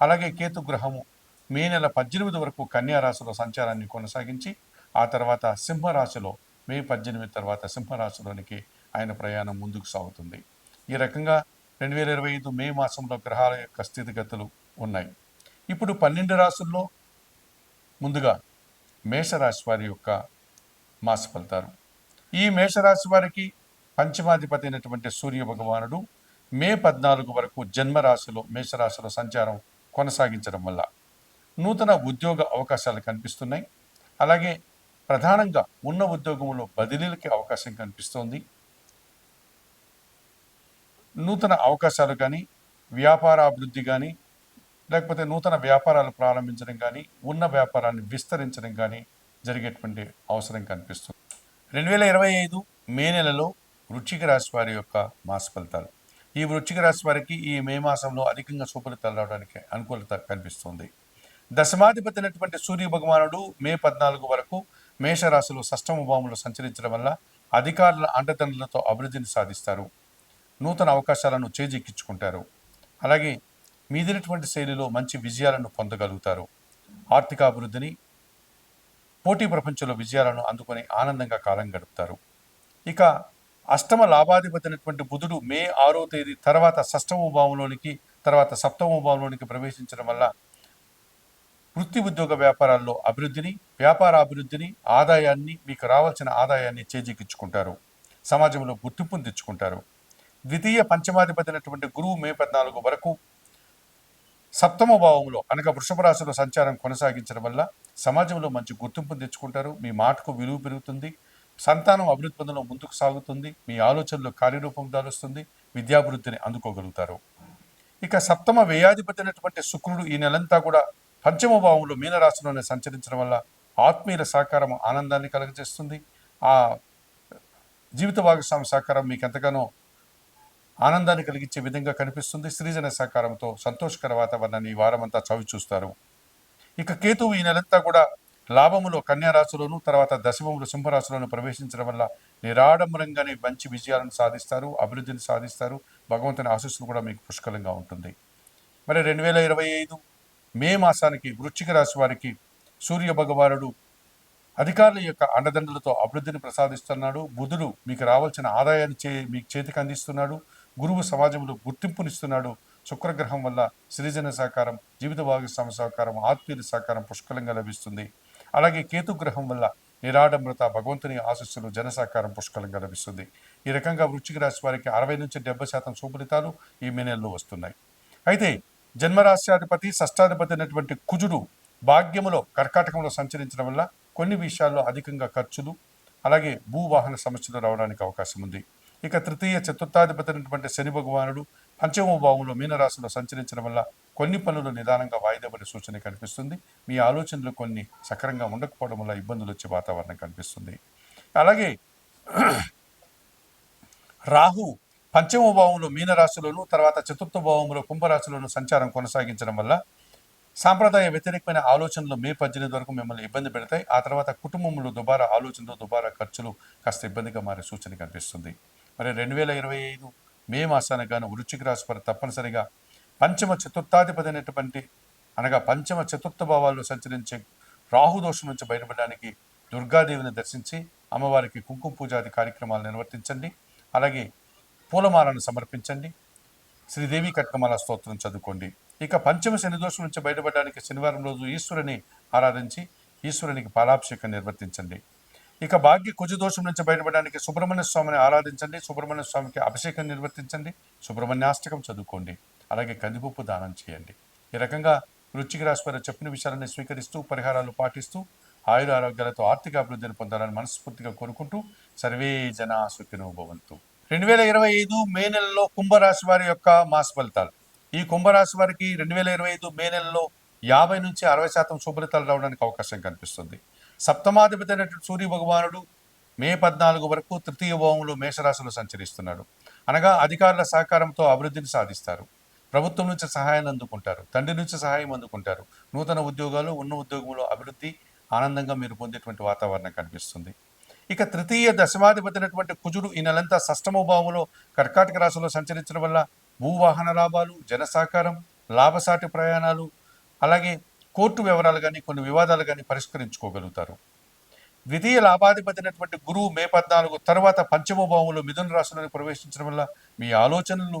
అలాగే కేతు గ్రహము మే నెల పద్దెనిమిది వరకు కన్యారాశిలో సంచారాన్ని కొనసాగించి ఆ తర్వాత సింహరాశిలో మే పద్దెనిమిది తర్వాత సింహరాశిలోనికి ఆయన ప్రయాణం ముందుకు సాగుతుంది. ఈ రకంగా రెండు వేల ఇరవై ఐదు మే మాసంలో గ్రహాల యొక్క స్థితిగతులు ఉన్నాయి. ఇప్పుడు పన్నెండు రాశుల్లో ముందుగా మేషరాశి వారి యొక్క మాస ఫలితాలు ఈ మేషరాశి వారికి పంచమాధిపతి అయినటువంటి సూర్య భగవానుడు మే పద్నాలుగు వరకు జన్మరాశిలో మేషరాశిలో సంచారం కొనసాగించడం వల్ల నూతన ఉద్యోగ అవకాశాలు కనిపిస్తున్నాయి. అలాగే ప్రధానంగా ఉన్న ఉద్యోగంలో బదిలీలకి అవకాశం కనిపిస్తోంది. నూతన అవకాశాలు కానీ వ్యాపార అభివృద్ధి కానీ లేకపోతే నూతన వ్యాపారాలు ప్రారంభించడం కానీ ఉన్న వ్యాపారాన్ని విస్తరించడం కానీ జరిగేటువంటి అవసరం కనిపిస్తుంది. రెండు వేల ఇరవై ఐదు మే నెలలో వృశ్చిక రాశి వారి యొక్క మాస ఫలితాలు. ఈ వృశ్చిక రాశి వారికి ఈ మే మాసంలో అధికంగా సుఫలితాలు రావడానికి అనుకూలత కనిపిస్తుంది. దశమాధిపతి అయినటువంటి సూర్య భగవానుడు మే పద్నాలుగు వరకు మేషరాశిలో సష్టమ భావంలో సంచరించడం వల్ల అధికారుల అండదండలతో అభివృద్ధిని సాధిస్తారు. నూతన అవకాశాలను చేజిక్కించుకుంటారు. అలాగే మీదినటువంటి శైలిలో మంచి విజయాలను పొందగలుగుతారు. ఆర్థిక అభివృద్ధిని పోటీ ప్రపంచంలో విజయాలను అందుకొని ఆనందంగా కాలం గడుపుతారు. ఇక అష్టమ లాభాధిపతి అయినటువంటి బుధుడు మే ఆరో తేదీ తర్వాత షష్టమ భావంలోనికి తర్వాత సప్తమ భావంలోనికి ప్రవేశించడం వల్ల వృత్తి ఉద్యోగ వ్యాపారాల్లో అభివృద్ధిని వ్యాపార అభివృద్ధిని ఆదాయాన్ని మీకు రావాల్సిన ఆదాయాన్ని చేజిక్కించుకుంటారు. సమాజంలో గుర్తింపును తెచ్చుకుంటారు. ద్వితీయ పంచమాధిపతి అయినటువంటి గురువు మే పద్నాలుగు వరకు సప్తమ భావంలో అనగా వృషభ రాశిలో సంచారం కొనసాగించడం వల్ల సమాజంలో మంచి గుర్తింపును తెచ్చుకుంటారు. మీ మాటకు విలువ పెరుగుతుంది. సంతానం అభివృద్ధి పొందడం ముందుకు సాగుతుంది మీ ఆలోచనలు కార్యరూపం దారుస్తుంది విద్యాభివృద్ధిని అందుకోగలుగుతారు. ఇక సప్తమ వ్యయాధిపతి అయినటువంటి శుక్రుడు ఈ నెలంతా కూడా పంచమ భావంలో మీనరాశిలోనే సంచరించడం వల్ల ఆత్మీయుల సహకారం ఆనందాన్ని కలుగజేస్తుంది. ఆ జీవిత భాగస్వామి సహకారం మీకు ఎంతగానో ఆనందాన్ని కలిగించే విధంగా కనిపిస్తుంది. శ్రీజన సహకారంతో సంతోషకర వాతావరణాన్ని ఈ వారమంతా చవి చూస్తారు ఇక కేతువు ఈ నెలంతా కూడా లాభములో కన్యా రాశిలోను తర్వాత దశమములు సింహరాశిలోను ప్రవేశించడం వల్ల నిరాడంబరంగానే మంచి విజయాలను సాధిస్తారు అభివృద్ధిని సాధిస్తారు. భగవంతుని ఆశీస్సులు కూడా మీకు పుష్కలంగా ఉంటుంది. మరి రెండు వేల ఇరవై ఐదు మే మాసానికి వృశ్చిక రాశి వారికి సూర్య భగవానుడు అధికారుల యొక్క అండదండలతో అభివృద్ధిని ప్రసాదిస్తున్నాడు. బుధుడు మీకు రావాల్సిన ఆదాయాన్ని చే మీకు చేతికి అందిస్తున్నాడు. గురువు సమాజంలో గుర్తింపునిస్తున్నాడు. శుక్రగ్రహం వల్ల సృజన సహకారం జీవిత భాగస్వామి సహకారం ఆత్మీయుల సహకారం పుష్కలంగా లభిస్తుంది. అలాగే కేతు గ్రహం వల్ల నిరాడంబరత భగవంతుని ఆశస్సులు జనసాకారం పుష్కలంగా లభిస్తుంది. ఈ రకంగా వృశ్చిక రాశి వారికి అరవై నుంచి డెబ్బై శాతం సుఫలితాలు ఈ మే నెలలో వస్తున్నాయి. అయితే జన్మరాశ్యాధిపతి షష్టాధిపతి అయినటువంటి కుజుడు భాగ్యములో కర్కాటకంలో సంచరించడం వల్ల కొన్ని విషయాల్లో అధికంగా ఖర్చులు అలాగే భూవాహన సమస్యలు రావడానికి అవకాశం ఉంది. ఇక తృతీయ చతుర్థాధిపతి అయినటువంటి శని భగవానుడు పంచమ భావంలో మీనరాశిలో సంచరించడం వల్ల కొన్ని పనులు నిదానంగా వాయిదా పడే సూచన కనిపిస్తుంది. మీ ఆలోచనలు కొన్ని సక్రంగా ఉండకపోవడం వల్ల ఇబ్బందులు వచ్చే వాతావరణం కనిపిస్తుంది. అలాగే రాహు పంచమ భావంలో మీనరాశిలోను తర్వాత చతుర్థ భావంలో కుంభరాశిలోను సంచారం కొనసాగించడం వల్ల సాంప్రదాయ వ్యతిరేకమైన ఆలోచనలు మే పద్దెనిమిది వరకు మిమ్మల్ని ఇబ్బంది పెడతాయి. ఆ తర్వాత కుటుంబంలో దుబారా ఆలోచనలు దుబారా ఖర్చులు కాస్త ఇబ్బందిగా మారే సూచన కనిపిస్తుంది. మరి రెండు వేల ఇరవై ఐదు మే మాసానికి గాను వృశ్చిక రాశి వారు తప్పనిసరిగా పంచమ చతుర్థాధిపతి అనేటువంటి అనగా పంచమ చతుర్థ భావాల్లో సంచరించే రాహుదోషం నుంచి బయటపడడానికి దుర్గాదేవిని దర్శించి అమ్మవారికి కుంకుమ పూజాది కార్యక్రమాలు నిర్వర్తించండి. అలాగే పూలమాలను సమర్పించండి. శ్రీదేవి కట్కమాల స్తోత్రం చదువుకోండి. ఇక పంచమ శని దోషం నుంచి బయటపడడానికి శనివారం రోజు ఈశ్వరుని ఆరాధించి ఈశ్వరునికి పాలాభిషేకం నిర్వర్తించండి. ఇక భాగ్య కుజ దోషం నుంచి బయటపడడానికి సుబ్రహ్మణ్య స్వామిని ఆరాధించండి. సుబ్రహ్మణ్య స్వామికి అభిషేకం నిర్వర్తించండి. సుబ్రహ్మణ్యాష్టకం చదువుకోండి. అలాగే కందిపప్పు దానం చేయండి. ఈ రకంగా వృచ్చిక రాశి వారు చెప్పిన విషయాలను స్వీకరిస్తూ పరిహారాలు పాటిస్తూ ఆయుర ఆరోగ్యాలతో ఆర్థిక అభివృద్ధిని పొందాలని మనస్ఫూర్తిగా కోరుకుంటూ సర్వే జనా సుఖినో భవంతు. రెండు వేల ఇరవై ఐదు మే నెలలో కుంభరాశి వారి యొక్క మాస ఫలితాలు. ఈ కుంభరాశి వారికి రెండు వేల ఇరవై ఐదు మే నెలలో యాభై నుంచి అరవై శాతం శుభలితాలు రావడానికి అవకాశం కనిపిస్తుంది. సప్తమాధిపతి అయినటువంటి సూర్య భగవానుడు మే పద్నాలుగు వరకు తృతీయ భావంలో మేషరాశిలో సంచరిస్తున్నాడు. అనగా అధికారుల సహకారంతో అభివృద్ధిని సాధిస్తారు. ప్రభుత్వం నుంచి సహాయాన్ని అందుకుంటారు తండ్రి నుంచి సహాయం అందుకుంటారు. నూతన ఉద్యోగాలు ఉన్న ఉద్యోగంలో అభివృద్ధి ఆనందంగా మీరు పొందేటువంటి వాతావరణం కనిపిస్తుంది. ఇక తృతీయ దశమాధిపతినటువంటి కుజుడు ఈ నెలంతా షష్టమ భావంలో కర్కాటక రాశిలో సంచరించడం వల్ల భూవాహన లాభాలు జనసాకారం లాభసాటి ప్రయాణాలు అలాగే కోర్టు వివరాలు కానీ కొన్ని వివాదాలు కానీ పరిష్కరించుకోగలుగుతారు. ద్వితీయ లాభాధిపతినటువంటి గురువు మే పద్నాలుగు తర్వాత పంచమ భావంలో మిథున రాశిలోకి ప్రవేశించడం వల్ల మీ ఆలోచనలు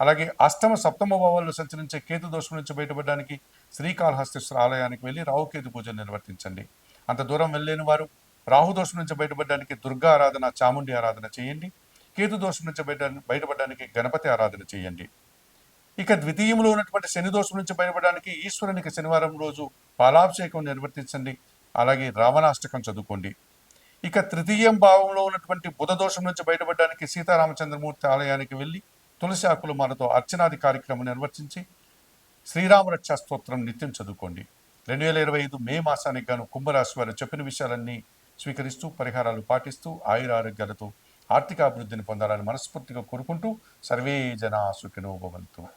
అలాగే అష్టమ సప్తమ భావాల్లో సంచరించే కేతు దోషం నుంచి బయటపడడానికి శ్రీకాళహస్తేశ్వర ఆలయానికి వెళ్ళి రాహుకేతు పూజలు నిర్వర్తించండి. అంత దూరం వెళ్ళలేని వారు రాహు దోషం నుంచి బయటపడడానికి దుర్గా ఆరాధన చాముండి ఆరాధన చేయండి. కేతు దోషం నుంచి బయట బయటపడడానికి గణపతి ఆరాధన చేయండి. ఇక ద్వితీయంలో ఉన్నటువంటి శని దోషం నుంచి బయటపడడానికి ఈశ్వరునికి శనివారం రోజు పాలాభిషేకం నిర్వర్తించండి. అలాగే రావణాష్టకం చదువుకోండి. ఇక తృతీయం భావంలో ఉన్నటువంటి బుధ దోషం నుంచి బయటపడడానికి సీతారామచంద్రమూర్తి ఆలయానికి వెళ్ళి తులసి ఆకులు మనతో అర్చనాది కార్యక్రమం నిర్వర్తించి శ్రీరామరక్ష స్తోత్రం నిత్యం చదువుకోండి. రెండు వేల ఇరవై ఐదు మే మాసానికి గాను కుంభరాశి వారు చెప్పిన విషయాలన్నీ స్వీకరిస్తూ పరిహారాలు పాటిస్తూ ఆయుర ఆరోగ్యాలతో ఆర్థిక అభివృద్ధిని పొందాలని మనస్ఫూర్తిగా కోరుకుంటూ సర్వే జనా సుఖినో భవంతు.